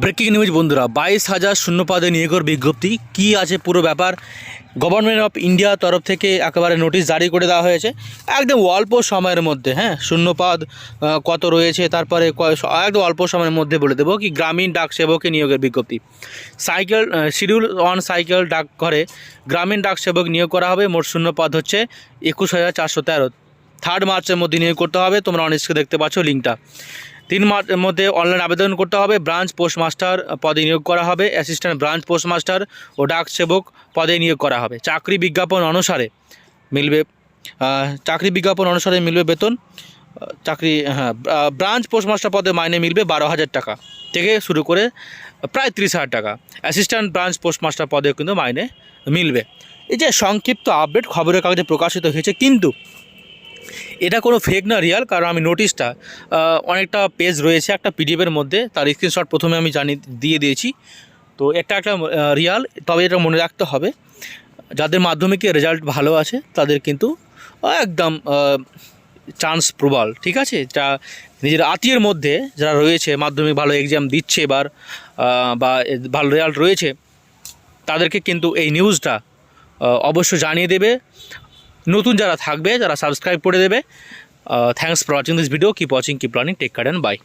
Breaking news বন্ধুরা। বাইশ হাজার শূন্যপদে নিয়োগের বিজ্ঞপ্তি। কি আছে পুরো ব্যাপার? গভর্নমেন্ট অফ ইন্ডিয়া তরফ থেকে একেবারে নোটিশ জারি করে দেওয়া হয়েছে। একদম অল্প সময়ের মধ্যে হ্যাঁ? শূন্যপদ কত রয়েছে, তারপরে একদম অল্প সময়ের মধ্যে বলে দেবো কি, গ্রামীণ ডাক সেবকে নিয়োগের বিজ্ঞপ্তি। সাইকেল শিডিউল অন সাইকেল ডাক ঘরে গ্রামীণ ডাক সেবক নিয়োগ করা হবে। মোট শূন্যপদ হচ্ছে একুশ হাজার চারশো তেরো। থার্ড মার্চের মধ্যে নিয়োগ করতে হবে। তোমরা অনেককে দেখতে পাচ্ছ লিঙ্কটা তিন মাসের মধ্যে অনলাইন আবেদন করতে হবে। ব্রাঞ্চ পোস্টমাস্টার পদে নিয়োগ করা হবে। অ্যাসিস্ট্যান্ট ব্রাঞ্চ পোস্টমাস্টার ও ডাক সেবক পদে নিয়োগ করা হবে। চাকরি বিজ্ঞাপন অনুসারে মিলবে চাকরি বিজ্ঞাপন অনুসারে মিলবে বেতন। চাকরি হ্যাঁ ব্রাঞ্চ পোস্টমাস্টার পদে মাইনে মিলবে বারো হাজার টাকা থেকে শুরু করে প্রায় ত্রিশ হাজার টাকা। অ্যাসিস্ট্যান্ট ব্রাঞ্চ পোস্টমাস্টার পদে কিন্তু মাইনে মিলবে। এই যে সংক্ষিপ্ত আপডেট খবরের কাগজে প্রকাশিত হয়েছে, কিন্তু এটা কোনো ফেক না রিয়াল কারণ আমি নোটিশটা অনেকটা পেজ রয়েছে একটা পিডিএফের মধ্যে, তার স্ক্রিনশট প্রথমে আমি জানি, দিয়ে দিয়েছি। তো এটা একটা রিয়াল তবে এটা মনে রাখতে হবে, যাদের মাধ্যমিকে রেজাল্ট ভালো আছে, তাদের কিন্তু একদম চান্স প্রবল ঠিক আছে? যা নিজের আত্মীয়ের মধ্যে যারা রয়েছে, মাধ্যমিক ভালো এক্সাম দিচ্ছে এবার বা ভালো রেজাল্ট রয়েছে, তাদেরকে কিন্তু এই নিউজটা অবশ্য জানিয়ে দেবে। নতুন যারা থাকবে, যারা সাবস্ক্রাইব করে দেবে thanks for watching this video keep watching keep learning tech card and bye